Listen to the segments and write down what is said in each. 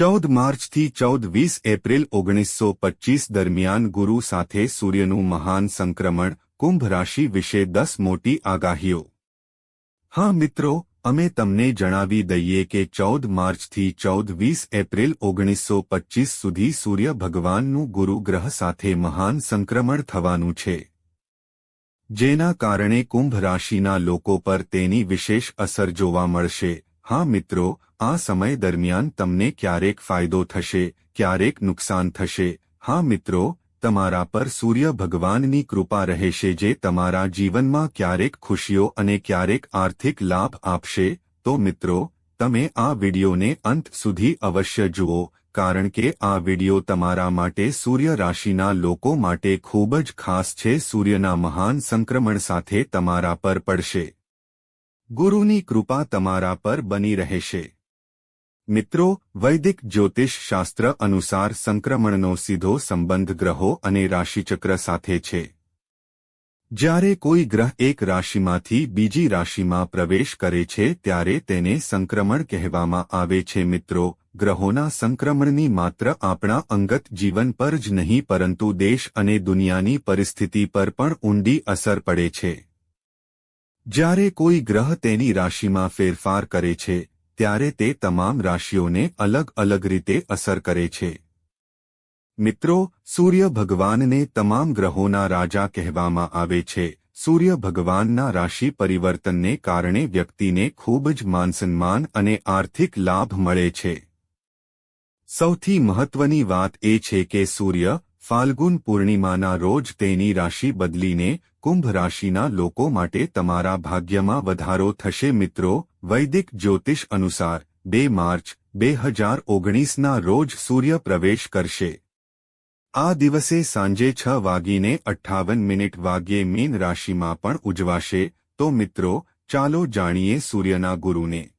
ચૌદ માર્ચથી ચૌદ વીસ એપ્રિલ ઓગણીસો પચીસ દરમિયાન ગુરુ સાથે સૂર્યનું મહાન સંક્રમણ, કુંભ રાશિ વિશે દસ મોટી આગાહીઓ. હા મિત્રો, અમે તમને જણાવી દઈએ કે ચૌદ માર્ચથી ચૌદ વીસ એપ્રિલ ઓગણીસો પચ્ચીસ સુધી સૂર્ય ભગવાનનું ગુરુ ગ્રહ સાથે મહાન સંક્રમણ થવાનું છે. જેના કારણે કુંભ રાશિના લોકો પર તેની વિશેષ અસર જોવા મળશે. હા મિત્રો આ સમય દરમિયાન તમને ક્યારેક ફાયદો થશે, ક્યારેક નુકસાન થશે. હા મિત્રો, તમારા પર સૂર્ય ભગવાનની કૃપા રહેશે જે તમારા જીવનમાં ક્યારેક ખુશીઓ અને ક્યારેક આર્થિક લાભ આપશે. તો મિત્રો, તમે આ વિડિયોને અંત સુધી અવશ્ય જુઓ, કારણ કે આ વિડિયો તમારા માટે સૂર્ય રાશિના લોકો માટે ખૂબ જ ખાસ છે. સૂર્યના મહાન સંક્રમણ સાથે તમારા પર પડશે. ગુરુની કૃપા તમારા પર બની રહેશે. મિત્રો, વૈદિક જ્યોતિષ શાસ્ત્ર અનુસાર સંક્રમણનો સીધો સંબંધ ગ્રહો અને રાશિચક્ર સાથે છે. જ્યારે કોઈ ગ્રહ એક રાશિમાંથી બીજી રાશિમાં પ્રવેશ કરે છે, ત્યારે તેને સંક્રમણ કહેવામાં આવે છે. મિત્રો, ગ્રહોના સંક્રમણની માત્ર આપણા અંગત જીવન પર જ નહીં, પરંતુ દેશ અને દુનિયાની પરિસ્થિતિ પર પણ ઊંડી અસર પડે છે. જ્યારે કોઈ ગ્રહ તેની રાશિમાં ફેરફાર કરે છે ત્યારે તે તમામ રાશિઓને અલગ અલગ રીતે અસર કરે છે. મિત્રો, સૂર્ય ભગવાનને તમામ ગ્રહોના રાજા કહેવામાં આવે છે. સૂર્ય ભગવાનના રાશિ પરિવર્તનને કારણે વ્યક્તિને ખૂબ જ માનસન્માન અને આર્થિક લાભ મળે છે. સૌથી મહત્વની વાત એ છે કે સૂર્ય, ફાલ્ગુન પૂર્ણિમાના રોજ તેની રાશિ બદલીને કુંભ રાશિના લોકો માટે તમારા ભાગ્યમાં વધારો થશે. મિત્રો વૈદિક જ્યોતિષ અનુસાર બે માર્ચ, બે હજાર ઓગણીસના રોજ સૂર્ય પ્રવેશ કરશે. આ દિવસે સાંજે છ વાગીને અઠ્ઠાવન મિનિટ વાગ્યે મીન રાશિમાં પણ ઉજવાશે, તો મિત્રો, ચાલો જાણીએ સૂર્યના ગુરુને.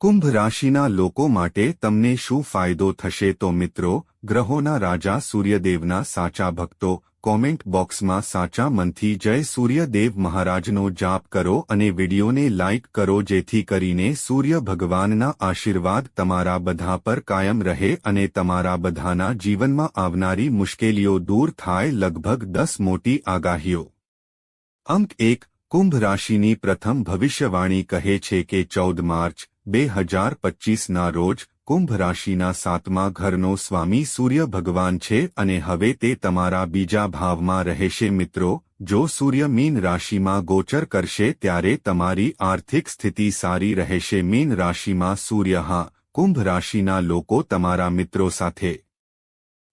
કુંભ રાશિના લોકો માટે તમને શું ફાયદો થશે તો મિત્રો ગ્રહોના રાજા સૂર્યદેવના સાચા ભક્તો, કોમેન્ટ બોક્સમાં સાચા મનથી જય સૂર્યદેવ મહારાજનો જાપ કરો અને વિડીયોને લાઇક કરો જેથી કરીને સૂર્ય ભગવાનના આશીર્વાદ તમારા બધા પર કાયમ રહે અને તમારા બધાના જીવનમાં આવનારી મુશ્કેલીઓ દૂર થાય લગભગ દસ મોટી આગાહીઓ. અંક એક, કુંભ રાશિની પ્રથમ ભવિષ્યવાણી કહે છે કે ચૌદ માર્ચ, બે હજાર પચ્ચીસના રોજ કુંભ રાશિના સાતમા ઘરનો સ્વામી સૂર્ય ભગવાન છે અને હવે તે તમારા બીજા ભાવમાં રહેશે મિત્રો. જો સૂર્ય મીન રાશિમાં ગોચર કરશે ત્યારે તમારી આર્થિક સ્થિતિ સારી રહેશે. મીન રાશિમાં સૂર્ય હા, કુંભ રાશિના લોકો તમારા મિત્રો સાથે.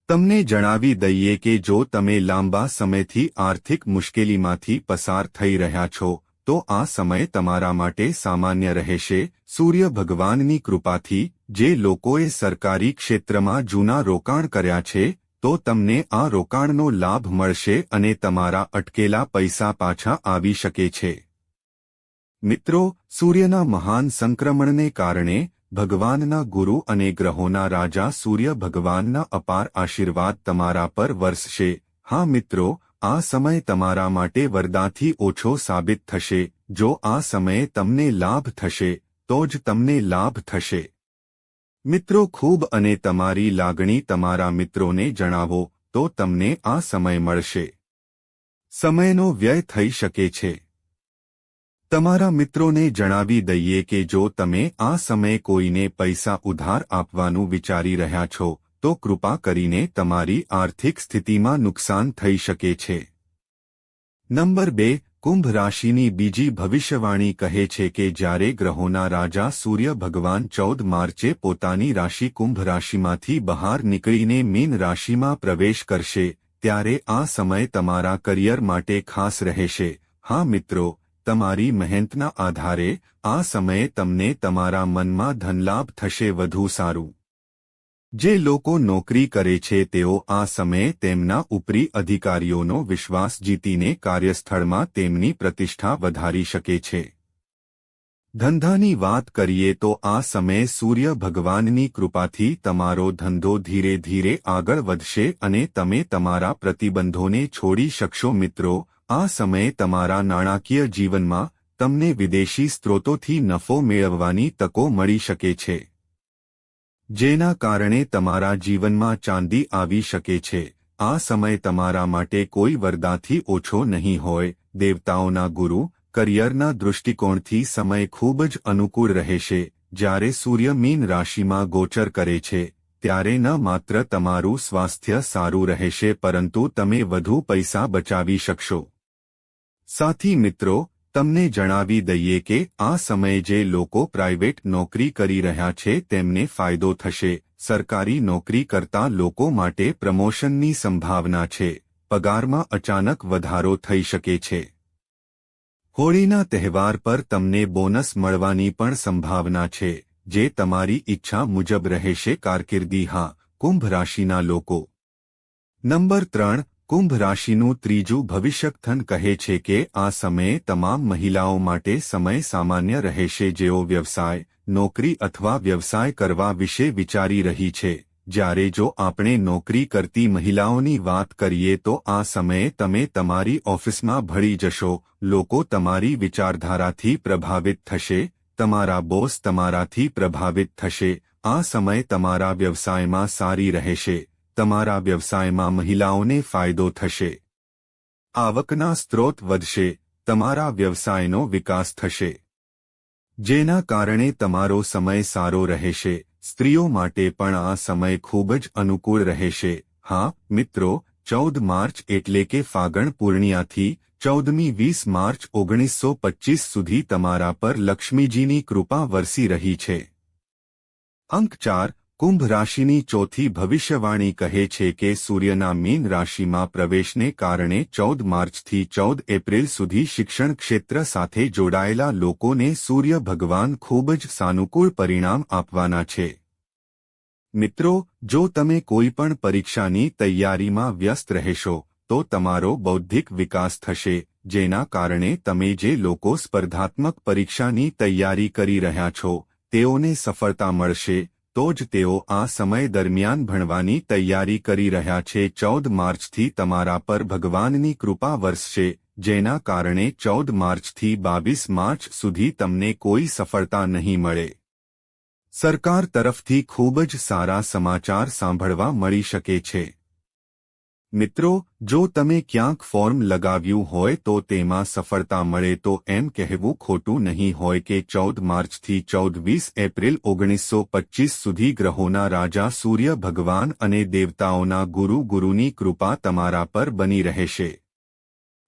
તમને જણાવી દઈએ કે જો તમે લાંબા સમયથી આર્થિક મુશ્કેલીમાંથી પસાર થઈ રહ્યા છો તો આ સમય તમારા માટે સામાન્ય રહેશે. સૂર્ય ભગવાનની કૃપાથી, જે લોકોએ સરકારી ક્ષેત્રમાં જૂના રોકાણ કર્યા છે, તો તમને આ રોકાણનો લાભ મળશે અને તમારા અટકેલા પૈસા પાછા આવી શકે છે. મિત્રો, સૂર્યના મહાન સંક્રમણને કારણે, ભગવાનના ગુરુ અને ગ્રહોના રાજા સૂર્ય ભગવાનના અપાર આશીર્વાદ તમારા પર વરસશે. હા મિત્રો આ સમય તમારા માટે વરદાથી ઓછો સાબિત થશે. જો આ સમયે તમને લાભ થશે, તો જ તમને લાભ થશે. મિત્રો, ખૂબ અને તમારી લાગણી તમારા મિત્રોને જણાવો, તો તમને આ સમય મળશે. સમયનો વ્યય થઈ શકે છે. તમારા મિત્રોને જણાવી દઈએ કે જો તમે આ સમયે કોઈને પૈસા ઉધાર આપવાનું વિચારી રહ્યા છો તો કૃપા કરીને તમારી આર્થિક સ્થિતિમાં નુકસાન થઈ શકે છે. નંબર બે, કુંભ રાશિની બીજી ભવિષ્યવાણી કહે છે કે જ્યારે ગ્રહોના રાજા સૂર્ય ભગવાન ચૌદ માર્ચે પોતાની રાશિ કુંભ રાશિમાંથી બહાર નીકળીને મીન રાશિમાં પ્રવેશ કરશે, ત્યારે આ સમય તમારા કરિયર માટે ખાસ રહેશે. હા મિત્રો, તમારી મહેનતના આધારે આ સમયે તમને તમારા મનમાં ધનલાભ થશે વધુ સારું. જે લોકો નોકરી કરે છે તેઓ આ સમયે તેમના ઉપરી અધિકારીઓનો વિશ્વાસ જીતીને કાર્યસ્થળમાં તેમની પ્રતિષ્ઠા વધારી શકે છે. ધંધાની વાત કરીએ તો આ સમયે સૂર્ય ભગવાનની કૃપાથી તમારો ધંધો ધીરે ધીરે આગળ વધશે અને તમે તમારા પ્રતિબંધોને છોડી શકશો મિત્રો, આ સમયે તમારા નાણાકીય જીવનમાં તમને વિદેશી સ્ત્રોતોથી નફો મેળવવાની તકો મળી શકે છે. જેના કારણે તમારા જીવનમાં ચાંદી આવી શકે છે. આ સમય તમારા માટે કોઈ વરદાથી ઓછો નહીં હોય. દેવતાઓના ગુરુ, કરિયરના દૃષ્ટિકોણથી સમય ખૂબ જ અનુકૂળ રહેશે જ્યારે સૂર્ય મીન રાશિમાં ગોચર કરે છે, ત્યારે ન માત્ર તમારું સ્વાસ્થ્ય સારું રહેશે, પરંતુ તમે વધુ પૈસા બચાવી શકશો. સાથી મિત્રો તમને જણાવી દઈએ કે આ સમયે જે લોકો પ્રાઇવેટ નોકરી કરી રહ્યા છે તેમને ફાયદો થશે. સરકારી નોકરી કરતા લોકો માટે પ્રમોશનની સંભાવના છે. પગારમાં અચાનક વધારો થઈ શકે છે. હોળીના તહેવાર પર તમને બોનસ મળવાની પણ સંભાવના છે. જે તમારી ઈચ્છા મુજબ રહેશે. કારકિર્દી હા, કુંભ રાશિના લોકો. નંબર ત્રણ કુંભ રાશિનું ત્રીજું ભવિષ્યકથન કહે છે કે આ સમયે તમામ મહિલાઓ માટે સમય સામાન્ય રહેશે જેઓ વ્યવસાય, નોકરી અથવા વ્યવસાય કરવા વિશે વિચારી રહી છે. જ્યારે જો આપણે નોકરી કરતી મહિલાઓની વાત કરીએ તો આ સમયે તમે તમારી ઓફિસમાં ભળી જશો, લોકો તમારી વિચારધારાથી પ્રભાવિત થશે, તમારા બોસ તમારાથી પ્રભાવિત થશે, આ સમય તમારા વ્યવસાયમાં સારી રહેશે. તમારા વ્યવસાયમાં મહિલાઓને ફાયદો થશે. આવકના સ્ત્રોત વધશે, તમારા વ્યવસાયનો વિકાસ થશે. જેના કારણે તમારો સમય સારો રહેશે, સ્ત્રીઓ માટે પણ આ સમય ખૂબ જ અનુકૂળ રહેશે. હા, મિત્રો, ચૌદ માર્ચ એટલે કે ફાગણ પૂર્ણિયાથી ચૌદમી વીસ માર્ચ ઓગણીસો પચ્ચીસ સુધી તમારા પર લક્ષ્મીજીની કૃપા વરસી રહી છે. અંક ચાર કુંભ રાશિની ચોથી ભવિષ્યવાણી કહે છે કે સૂર્યના મીન રાશિમાં પ્રવેશને કારણે ચૌદ માર્ચથી ચૌદ એપ્રિલ સુધી શિક્ષણ ક્ષેત્ર સાથે જોડાયેલા લોકોને સૂર્ય ભગવાન ખૂબ જ સાનુકૂળ પરિણામ આપવાના છે. મિત્રો, જો તમે કોઈ પણ પરીક્ષાની તૈયારીમાં વ્યસ્ત રહેશો, તો તમારો બૌદ્ધિક વિકાસ થશે, જેના કારણે તમે જે લોકો સ્પર્ધાત્મક પરીક્ષાની તૈયારી કરી રહ્યા છો, તેઓને સફળતા મળશે તો જ તેઓ આ સમય દરમિયાન ભણવાની તૈયારી કરી રહ્યા છે. ચૌદ માર્ચથી તમારા પર ભગવાનની કૃપા વરસશે, જેના કારણે ચૌદ માર્ચથી બાવીસ માર્ચ સુધી તમને કોઈ સફળતા નહીં મળે. સરકાર તરફથી ખૂબ જ સારા સમાચાર સાંભળવા મળી શકે છે. મિત્રો, જો તમે ક્યાંક ફોર્મ લગાવ્યું હોય તો તેમાં સફળતા મળે તો એમ કહેવું ખોટું નહીં હોય કે ચૌદ માર્ચથી ચૌદ વીસ એપ્રિલ ઓગણીસો પચ્ચીસ સુધી ગ્રહોના રાજા સૂર્ય ભગવાન અને દેવતાઓના ગુરુ ગુરુની કૃપા તમારા પર બની રહેશે.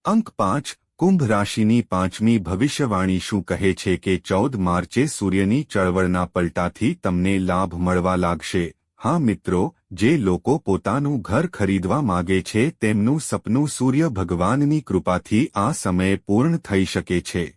અંક પાંચ, કુંભ રાશિની પાંચમી ભવિષ્યવાણી શું કહે છે કે ચૌદ માર્ચે સૂર્યની ચળવળના પલટાથી તમને લાભ મળવા લાગશે? હા મિત્રો, જે લોકો પોતાનું ઘર ખરીદવા માગે છે તેમનું સપનું સૂર્ય ભગવાનની કૃપાથી આ સમયે પૂર્ણ થઈ શકે છે.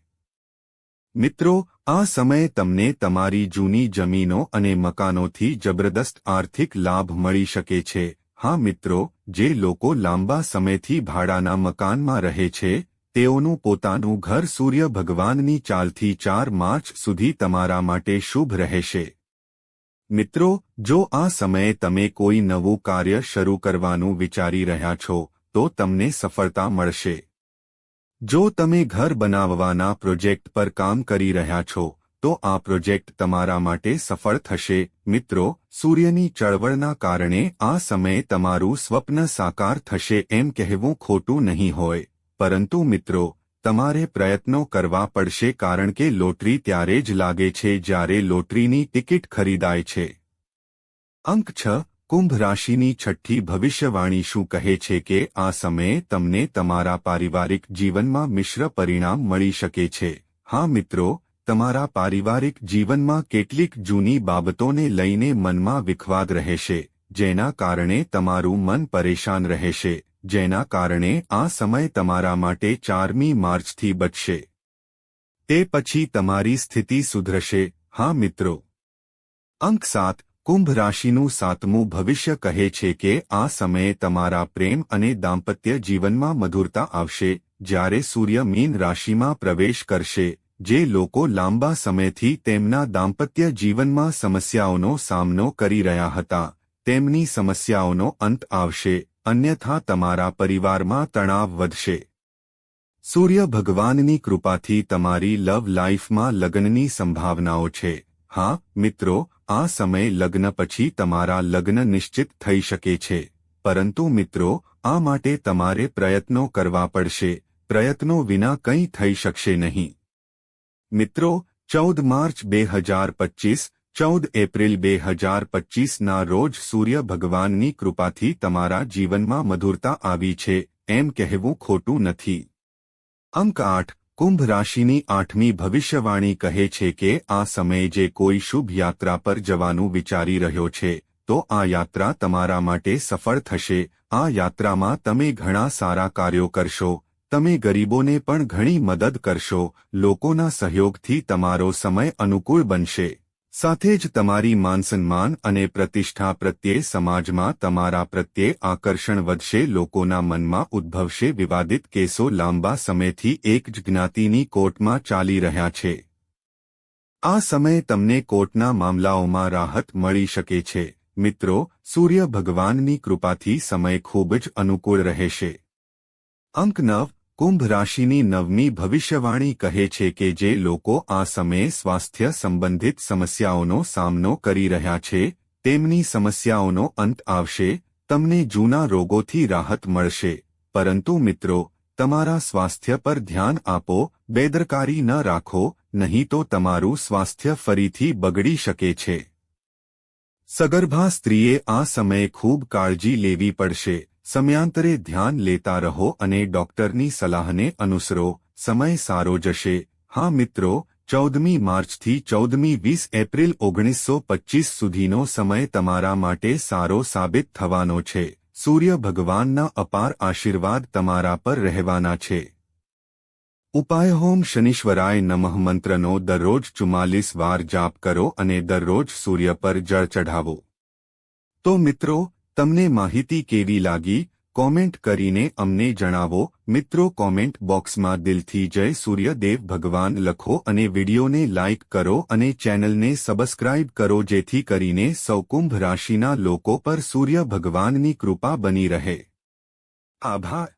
મિત્રો, આ સમયે તમને તમારી જૂની જમીનો અને મકાનોથી જબરદસ્ત આર્થિક લાભ મળી શકે છે. હા મિત્રો, જે લોકો લાંબા સમયથી ભાડાના મકાનમાં રહે છે, તેઓનું પોતાનું ઘર સૂર્ય ભગવાનની ચાલથી ચાર માર્ચ સુધી તમારા માટે શુભ રહેશે. મિત્રો, જો આ સમયે તમે કોઈ નવું કાર્ય શરૂ કરવાનું વિચારી રહ્યા છો, તો તમને સફળતા મળશે. જો તમે ઘર બનાવવાના પ્રોજેક્ટ પર કામ કરી રહ્યા છો, તો આ પ્રોજેક્ટ તમારા માટે સફળ થશે. મિત્રો, સૂર્યની ચળવળના કારણે આ સમયે તમારું સ્વપ્ન સાકાર થશે એમ કહેવું ખોટું નહીં હોય. પરંતુ મિત્રો તમારે પ્રયત્નો કરવા પડશે કારણ કે લોટરી ત્યારે જ લાગે છે જ્યારે લોટરીની ટિકિટ ખરીદાય છે. અંક છ, કુંભ રાશિની છઠ્ઠી ભવિષ્યવાણી શું કહે છે કે આ સમયે તમને તમારા પારિવારિક જીવનમાં મિશ્ર પરિણામ મળી શકે છે? હા મિત્રો, તમારા પારિવારિક જીવનમાં કેટલીક જૂની બાબતોને લઈને મનમાં વિખવાદ રહેશે, જેના કારણે તમારું મન પરેશાન રહેશે. જેના કારણે આ સમય તમારા માટે ચારમી માર્ચથી બચશે. તે પછી તમારી સ્થિતિ સુધરશે. હા, મિત્રો. અંક સાત, કુંભ રાશિનું સાતમું ભવિષ્ય કહે છે કે આ સમયે તમારા પ્રેમ અને દાંપત્ય જીવનમાં મધુરતા આવશે. જ્યારે સૂર્ય મીન રાશિમાં પ્રવેશ કરશે, જે લોકો લાંબા સમયથી તેમના દાંપત્ય જીવનમાં સમસ્યાઓનો સામનો કરી રહ્યા હતા, તેમની સમસ્યાઓનો અંત આવશે. અન્યથા તમારા પરિવારમાં તણાવ વધશે. સૂર્ય ભગવાનની કૃપાથી તમારી લવ લાઇફમાં લગ્નની સંભાવનાઓ છે. હા, મિત્રો, આ સમય લગ્ન પછી તમારા લગ્ન નિશ્ચિત થઈ શકે છે. પરંતુ મિત્રો, આ માટે તમારે પ્રયત્નો કરવા પડશે. પ્રયત્નો વિના કંઈ થઈ શકશે નહીં. મિત્રો, ચૌદ માર્ચ બે હજાર પચીસ ચૌદ એપ્રિલ બે હજાર પચીસના રોજ સૂર્ય ભગવાનની કૃપાથી તમારા જીવનમાં મધુરતા આવી છે, એમ કહેવું ખોટું નથી. અંક આઠ, કુંભ રાશિની આઠમી ભવિષ્યવાણી કહે છે કે આ સમયે જે કોઈ શુભ યાત્રા પર જવાનું વિચારી રહ્યો છે, તો આ યાત્રા તમારા માટે સફળ થશે. આ યાત્રામાં તમે ઘણા સારા કાર્યો કરશો, તમે ગરીબોને પણ ઘણી મદદ કરશો, લોકોના સહયોગથી તમારો સમય અનુકૂળ બનશે. સાથે જ તમારી માનસન્માન અને પ્રતિષ્ઠા પ્રત્યે સમાજમાં તમારા પ્રત્યે આકર્ષણ વધશે, લોકોના મનમાં ઉદ્ભવશે, વિવાદિત કેસો લાંબા સમયથી એક જ જ્ઞાતિની કોર્ટમાં ચાલી રહ્યા છે. આ સમયે તમને કોર્ટના મામલાઓમાં રાહત મળી શકે છે. મિત્રો, સૂર્ય ભગવાનની કૃપાથી સમય ખૂબ જ અનુકૂળ રહેશે. અંક નવ કુંભ રાશિની નવમી ભવિષ્યવાણી કહે છે કે જે લોકો આ સમયે સ્વાસ્થ્ય સંબંધિત સમસ્યાઓનો સામનો કરી રહ્યા છે, તેમની સમસ્યાઓનો અંત આવશે, તમને જૂના રોગોથી રાહત મળશે. પરંતુ મિત્રો, તમારા સ્વાસ્થ્ય પર ધ્યાન આપો, બેદરકારી ન રાખો, નહીં તો તમારું સ્વાસ્થ્ય ફરીથી બગડી શકે છે. સગર્ભા સ્ત્રીએ આ સમયે ખૂબ કાળજી લેવી પડશે. સમયાંતરે ધ્યાન લેતા રહો અને ડોક્ટરની સલાહને અનુસરો. સમય સારો જશે. હા મિત્રો, ચૌદમી માર્ચથી ચૌદમી વીસ એપ્રિલ ઓગણીસો પચ્ચીસ સુધીનો સમય તમારા માટે સારો સાબિત થવાનો છે. સૂર્ય ભગવાનના અપાર આશીર્વાદ તમારા પર રહેવાના છે. ઉપાય હોમ શનિશ્વરાય નમઃ મંત્રનો દરરોજ ચુમ્માલીસ વાર જાપ કરો અને દરરોજ સૂર્ય પર જળ ચઢાવો. તો મિત્રો તમને માહિતી કેવી લાગી? કોમેન્ટ કરીને અમને જણાવો. મિત્રો, કોમેન્ટ બોક્સમાં દિલથી જય સૂર્યદેવ ભગવાન લખો અને વિડીયોને લાઇક કરો અને ચેનલને સબસ્ક્રાઇબ કરો જેથી કરીને સૌકુંભ રાશિના લોકો પર સૂર્ય ભગવાનની કૃપા બની રહે. આભાર.